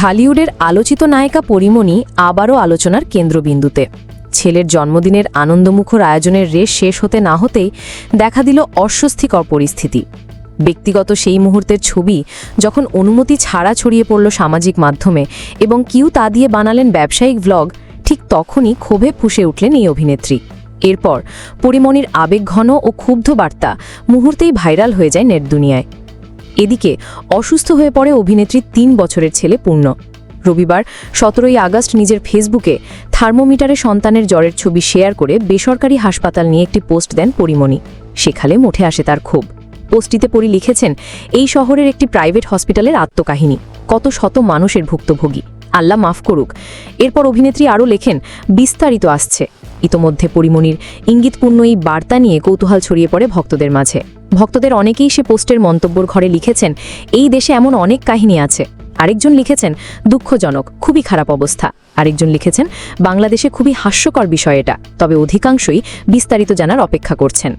ঢালিউডের আলোচিত নায়িকা পরিমণি আবারও আলোচনার কেন্দ্রবিন্দুতে। ছেলের জন্মদিনের আনন্দমুখর আয়োজনের রেশ শেষ হতে না হতেই দেখা দিল অস্বস্তিকর পরিস্থিতি। ব্যক্তিগত সেই মুহূর্তের ছবি যখন অনুমতি ছাড়া ছড়িয়ে পড়ল সামাজিক মাধ্যমে এবং কিউ তা দিয়ে বানালেন ব্যবসায়িক ভ্লগ ঠিক তখনই ক্ষোভে ফুসে উঠলেন এই অভিনেত্রী। এরপর পরিমণির আবেগঘন ও ক্ষুব্ধ বার্তা মুহূর্তেই ভাইরাল হয়ে যায় নেট দুনিয়ায়। এদিকে অসুস্থ হয়ে পড়ে অভিনেত্রীর তিন বছরের ছেলে পূর্ণ। রবিবার সতেরোই আগস্ট নিজের ফেসবুকে থার্মোমিটারে সন্তানের জ্বরের ছবি শেয়ার করে বেসরকারি হাসপাতাল নিয়ে একটি পোস্ট দেন পরিমণি। সেখালে মুঠে আসে তার ক্ষোভ। পোস্টটিতে পরি লিখেছেন, এই শহরের একটি প্রাইভেট হসপিটালের আত্মকাহিনী। কত শত মানুষের ভুক্তভোগী। আল্লাহ মাফ করুক। এরপর অভিনেত্রী আরও লেখেন, বিস্তারিত আসছে। ইতোমধ্যে পরিমণির ইঙ্গিতপূর্ণ এই বার্তা নিয়ে কৌতূহল ছড়িয়ে পড়ে ভক্তদের মাঝে। ভক্তদের অনেকেই সে পোস্টের মন্তব্যর ঘরে লিখেছেন, এই দেশে এমন অনেক কাহিনী আছে। আরেকজন লিখেছেন, দুঃখজনক, খুবই খারাপ অবস্থা। আরেকজন লিখেছেন, বাংলাদেশে খুবই হাস্যকর বিষয় এটা। তবে অধিকাংশই বিস্তারিত জানার অপেক্ষা করছেন।